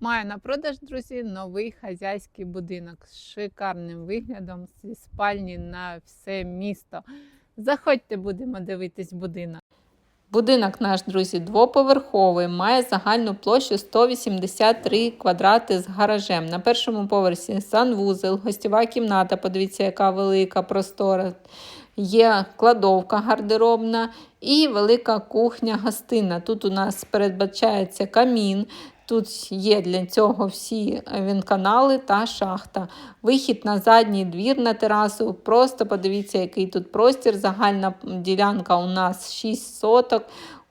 Маю на продаж, друзі, новий хазяйський будинок з шикарним виглядом зі спальні на все місто. Заходьте, будемо дивитись будинок. Будинок наш, друзі, двоповерховий, має загальну площу 183 квадрати з гаражем. На першому поверсі санвузел, гостєва кімната, подивіться, яка велика простора. Є кладовка гардеробна і велика кухня-гостина. Тут у нас передбачається камін, Тут є для цього всі вінканали та шахта. Вихід на задній двір на терасу. Просто подивіться, який тут простір. Загальна ділянка у нас 6 соток.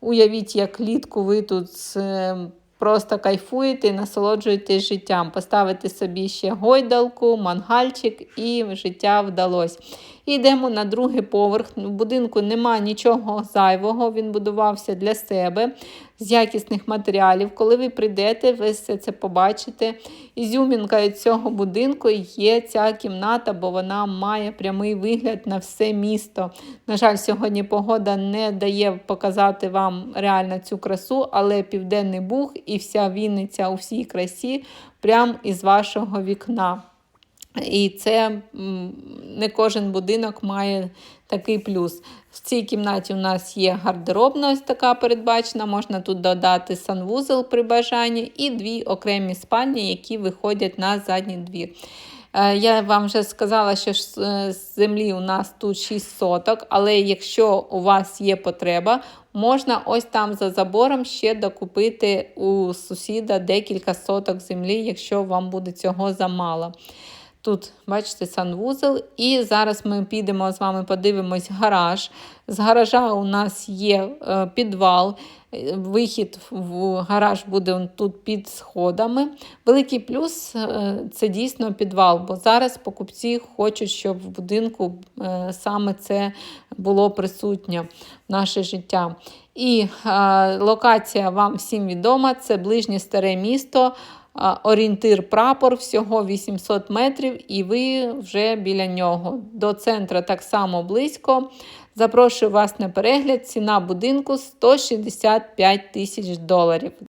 Уявіть, як літку ви тут е, просто кайфуєте і насолоджуєтесь життям. Поставити собі ще гойдалку, мангальчик і життя вдалося. Йдемо на другий поверх. У будинку немає нічого зайвого, він будувався для себе з якісних матеріалів. Коли ви прийдете, ви все це побачите. Ізюмінкою цього будинку є ця кімната, бо вона має прямий вигляд на все місто. На жаль, сьогодні погода не дає показати вам реально цю красу, але Південний Буг і вся Вінниця у всій красі прямо із вашого вікна. І це не кожен будинок має такий плюс. В цій кімнаті у нас є гардеробна, ось така передбачена. Можна тут додати санвузел при бажанні і дві окремі спальні, які виходять на задній двір. Е, я вам вже сказала, що з землі у нас тут 6 соток, але якщо у вас є потреба, можна ось там за забором ще докупити у сусіда декілька соток землі, якщо вам буде цього замало. Тут, бачите, санвузел. І зараз ми підемо з вами подивимось гараж. З гаража у нас є е, підвал. Вихід в гараж буде тут під сходами. Великий плюс е, це дійсно підвал, бо зараз покупці хочуть, щоб в будинку е, саме це було присутнє наше життя. І локація вам всім відома: це ближнє старе місто орієнтир прапор всього 800 метрів, і ви вже біля нього. До центра так само близько. Запрошую вас на перегляд. Ціна будинку 165 тисяч доларів.